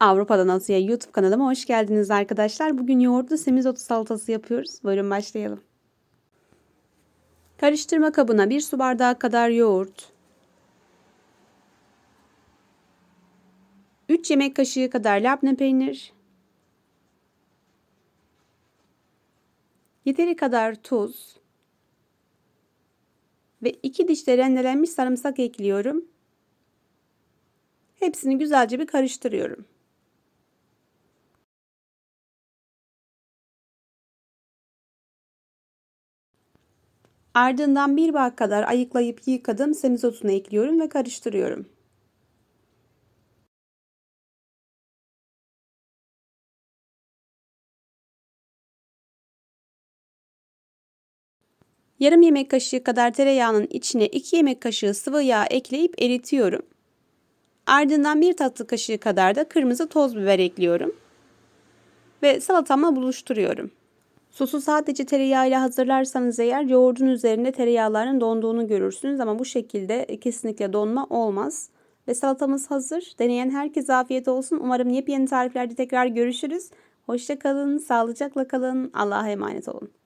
Avrupa'dan Asya'ya YouTube kanalıma hoş geldiniz arkadaşlar. Bugün yoğurtlu semizotu salatası yapıyoruz. Buyurun başlayalım. Karıştırma kabına 1 su bardağı kadar yoğurt, 3 yemek kaşığı kadar labne peynir, yeteri kadar tuz ve 2 diş de rendelenmiş sarımsak ekliyorum. Hepsini güzelce bir karıştırıyorum. Ardından bir bağ kadar ayıklayıp yıkadım semizotunu ekliyorum ve karıştırıyorum. Yarım yemek kaşığı kadar tereyağının içine 2 yemek kaşığı sıvı yağ ekleyip eritiyorum. Ardından bir tatlı kaşığı kadar da kırmızı toz biber ekliyorum. Ve salatamla buluşturuyorum. Sosu sadece tereyağıyla hazırlarsanız eğer yoğurdun üzerinde tereyağların donduğunu görürsünüz ama bu şekilde kesinlikle donma olmaz. Ve salatamız hazır. Deneyen herkese afiyet olsun. Umarım yepyeni tariflerde tekrar görüşürüz. Hoşça kalın, sağlıcakla kalın. Allah'a emanet olun.